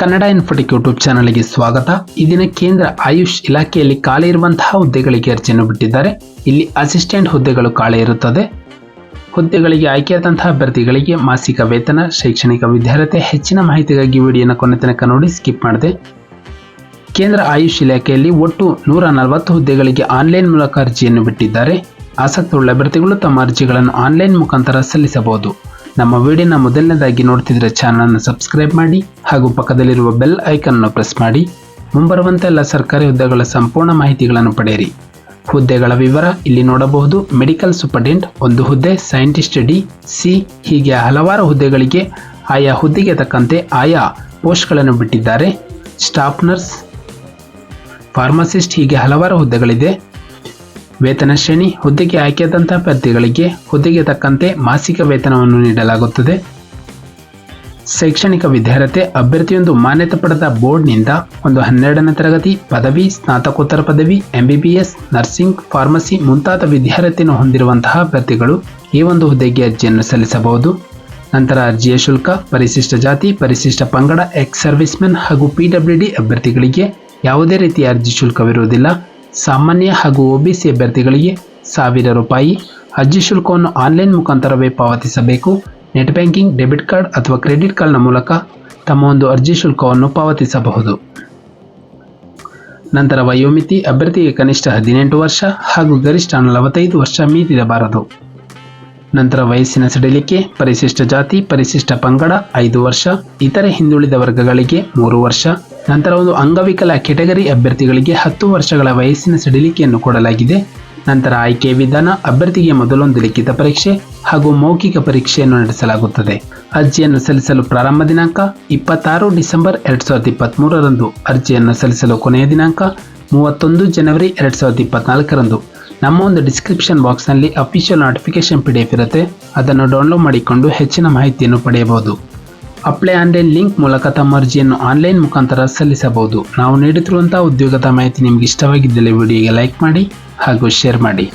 Kannada ಇನ್ಫೋಟಿಕ್ YouTube ಚಾನಲ್ಗೆ ಸ್ವಾಗತ. ಈ ದಿನ ಕೇಂದ್ರ ಆಯುಷ್ ಇಲಾಖೆಯಲ್ಲಿ ಖಾಲಿ ಇರುವಂತಹ ಹುದ್ದೆಗಳಿಗೆ ಅರ್ಜಿಯನ್ನು ಬಿಟ್ಟಿದ್ದಾರೆ. ಇಲ್ಲಿ ಅಸಿಸ್ಟೆಂಟ್ ಹುದ್ದೆಗಳು ಖಾಲಿ ಇರುತ್ತದೆ. ಹುದ್ದೆಗಳಿಗೆ ಆಯ್ಕೆಯಾದಂತಹ ಅಭ್ಯರ್ಥಿಗಳಿಗೆ ಮಾಸಿಕ ವೇತನ, ಶೈಕ್ಷಣಿಕ ವಿದ್ಯಾರ್ಹತೆ, ಹೆಚ್ಚಿನ ಮಾಹಿತಿಗಾಗಿ ವಿಡಿಯೋನ ಕೊನೆ ತನಕ ನೋಡಿ ಸ್ಕಿಪ್ ಮಾಡಿದೆ. ಕೇಂದ್ರ ಆಯುಷ್ ಇಲಾಖೆಯಲ್ಲಿ ಒಟ್ಟು ನೂರ ನಲವತ್ತು ಹುದ್ದೆಗಳಿಗೆ ಆನ್ಲೈನ್ ಮೂಲಕ ಅರ್ಜಿಯನ್ನು ಬಿಟ್ಟಿದ್ದಾರೆ. ಆಸಕ್ತಿಯುಳ್ಳ ಅಭ್ಯರ್ಥಿಗಳು ತಮ್ಮ ಅರ್ಜಿಗಳನ್ನು ಆನ್ಲೈನ್ ಮುಖಾಂತರ ಸಲ್ಲಿಸಬಹುದು. ನಮ್ಮ ವಿಡಿಯೋನ ಮೊದಲನೇದಾಗಿ ನೋಡ್ತಿದ್ರೆ ಚಾನಲ್ನ ಸಬ್ಸ್ಕ್ರೈಬ್ ಮಾಡಿ ಹಾಗೂ ಪಕ್ಕದಲ್ಲಿರುವ ಬೆಲ್ ಐಕನ್ ಅನ್ನು ಪ್ರೆಸ್ ಮಾಡಿ. ಮುಂಬರುವಂತೆ ಎಲ್ಲ ಸರ್ಕಾರಿ ಹುದ್ದೆಗಳ ಸಂಪೂರ್ಣ ಮಾಹಿತಿಗಳನ್ನು ಪಡೆಯಿರಿ. ಹುದ್ದೆಗಳ ವಿವರ ಇಲ್ಲಿ ನೋಡಬಹುದು. ಮೆಡಿಕಲ್ ಸೂಪರ್ಡೆಂಟ್ ಒಂದು ಹುದ್ದೆ ಸೈಂಟಿಸ್ಟ್ ಡಿ ಸಿ ಹೀಗೆ ಹಲವಾರು ಹುದ್ದೆಗಳಿಗೆ ಆಯಾ ಹುದ್ದೆಗೆ ತಕ್ಕಂತೆ ಆಯಾ ಪೋಸ್ಟ್ಗಳನ್ನು ಬಿಟ್ಟಿದ್ದಾರೆ. ಸ್ಟಾಫ್ ನರ್ಸ್ ಫಾರ್ಮಸಿಸ್ಟ್ ಹೀಗೆ ಹಲವಾರು ಹುದ್ದೆಗಳಿದೆ. ವೇತನ ಶ್ರೇಣಿ, ಹುದ್ದೆಗೆ ಆಯ್ಕೆಯಾದಂತಹ ಅಭ್ಯರ್ಥಿಗಳಿಗೆ ಹುದ್ದೆಗೆ ತಕ್ಕಂತೆ ಮಾಸಿಕ ವೇತನವನ್ನು ನೀಡಲಾಗುತ್ತದೆ. ಶೈಕ್ಷಣಿಕ ವಿದ್ಯಾರ್ಹತೆ ಅಭ್ಯರ್ಥಿಯೊಂದು ಮಾನ್ಯತೆ ಪಡೆದ ಬೋರ್ಡ್ನಿಂದ ಒಂದು ಹನ್ನೆರಡನೇ ತರಗತಿ ಪದವಿ, ಸ್ನಾತಕೋತ್ತರ ಪದವಿ ಎಂಬಿಬಿಎಸ್ ನರ್ಸಿಂಗ್, ಫಾರ್ಮಸಿ ಮುಂತಾದ ವಿದ್ಯಾರ್ಹತೆಯನ್ನು ಹೊಂದಿರುವಂತಹ ಅಭ್ಯರ್ಥಿಗಳು ಈ ಒಂದು ಹುದ್ದೆಗೆ ಅರ್ಜಿಯನ್ನು ಸಲ್ಲಿಸಬಹುದು. ನಂತರ ಅರ್ಜಿಯ ಶುಲ್ಕ, ಪರಿಶಿಷ್ಟ ಜಾತಿ, ಪರಿಶಿಷ್ಟ ಪಂಗಡ ಎಕ್ಸ್ ಸರ್ವಿಸ್ಮೆನ್ ಹಾಗೂ ಪಿಡಬ್ಲ್ಯೂಡಿ ಅಭ್ಯರ್ಥಿಗಳಿಗೆ ಯಾವುದೇ ರೀತಿಯ ಅರ್ಜಿ ಶುಲ್ಕವಿರುವುದಿಲ್ಲ. ಸಾಮಾನ್ಯ ಹಾಗೂ ಒಬಿಸಿ ಅಭ್ಯರ್ಥಿಗಳಿಗೆ ಸಾವಿರ ರೂಪಾಯಿ. ಅರ್ಜಿ ಶುಲ್ಕವನ್ನು ಆನ್ಲೈನ್ ಮುಖಾಂತರವೇ ಪಾವತಿಸಬೇಕು. ನೆಟ್ ಬ್ಯಾಂಕಿಂಗ್, ಡೆಬಿಟ್ ಕಾರ್ಡ್ ಅಥವಾ ಕ್ರೆಡಿಟ್ ಕಾರ್ಡ್ನ ಮೂಲಕ ತಮ್ಮ ಒಂದು ಅರ್ಜಿ ಶುಲ್ಕವನ್ನು ಪಾವತಿಸಬಹುದು. ನಂತರ ವಯೋಮಿತಿ, ಅಭ್ಯರ್ಥಿಗೆ ಕನಿಷ್ಠ ಹದಿನೆಂಟು ವರ್ಷ ಹಾಗೂ ಗರಿಷ್ಠ ನಲವತ್ತೈದು ವರ್ಷ ಮೀರಿರಬಾರದು. ನಂತರ ವಯಸ್ಸಿನ ಸಡಿಲಿಕೆ, ಪರಿಶಿಷ್ಟ ಜಾತಿ, ಪರಿಶಿಷ್ಟ ಪಂಗಡ, ಐದು ವರ್ಷ, ಇತರೆ ಹಿಂದುಳಿದ ವರ್ಗಗಳಿಗೆ ಮೂರು ವರ್ಷ, ನಂತರ ಒಂದು ಅಂಗವಿಕಲ ಕೆಟಗರಿ ಅಭ್ಯರ್ಥಿಗಳಿಗೆ ಹತ್ತು ವರ್ಷಗಳ ವಯಸ್ಸಿನ ಸಡಿಲಿಕೆಯನ್ನು ಕೊಡಲಾಗಿದೆ. ನಂತರ ಆಯ್ಕೆ ವಿಧಾನ, ಅಭ್ಯರ್ಥಿಗೆ ಮೊದಲೊಂದು ಲಿಖಿತ ಪರೀಕ್ಷೆ ಹಾಗೂ ಮೌಖಿಕ ಪರೀಕ್ಷೆಯನ್ನು ನಡೆಸಲಾಗುತ್ತದೆ. ಅರ್ಜಿಯನ್ನು ಸಲ್ಲಿಸಲು ಪ್ರಾರಂಭ ದಿನಾಂಕ ಇಪ್ಪತ್ತಾರು ಡಿಸೆಂಬರ್ ಎರಡ್ ಸಾವಿರದ ಇಪ್ಪತ್ತ್ಮೂರರಂದು ಅರ್ಜಿಯನ್ನು ಸಲ್ಲಿಸಲು ಕೊನೆಯ ದಿನಾಂಕ ಮೂವತ್ತೊಂದು ಜನವರಿ ಎರಡ್ ಸಾವಿರದ ಇಪ್ಪತ್ನಾಲ್ಕರಂದು. ನಮ್ಮ ಒಂದು ಡಿಸ್ಕ್ರಿಪ್ಷನ್ ಬಾಕ್ಸ್ನಲ್ಲಿ ಅಫಿಷಿಯಲ್ ನೋಟಿಫಿಕೇಶನ್ ಪಿ ಡಿ ಇರುತ್ತೆ. ಅದನ್ನು ಡೌನ್ಲೋಡ್ ಮಾಡಿಕೊಂಡು ಹೆಚ್ಚಿನ ಮಾಹಿತಿಯನ್ನು ಪಡೆಯಬಹುದು. ಅಪ್ಲೈ ಆನ್ಲೈನ್ ಲಿಂಕ್ ಮೂಲಕ ತಮ್ಮ ಅರ್ಜಿಯನ್ನು ಆನ್ಲೈನ್ ಮುಖಾಂತರ ಸಲ್ಲಿಸಬಹುದು. ನಾವು ನೀಡುತ್ತಿರುವಂತಹ ಉದ್ಯೋಗದ ಮಾಹಿತಿ ನಿಮಗೆ ಇಷ್ಟವಾಗಿದ್ದಲ್ಲಿ ವಿಡಿಯೋಗೆ ಲೈಕ್ ಮಾಡಿ ಹಾಗೂ ಶೇರ್ ಮಾಡಿ.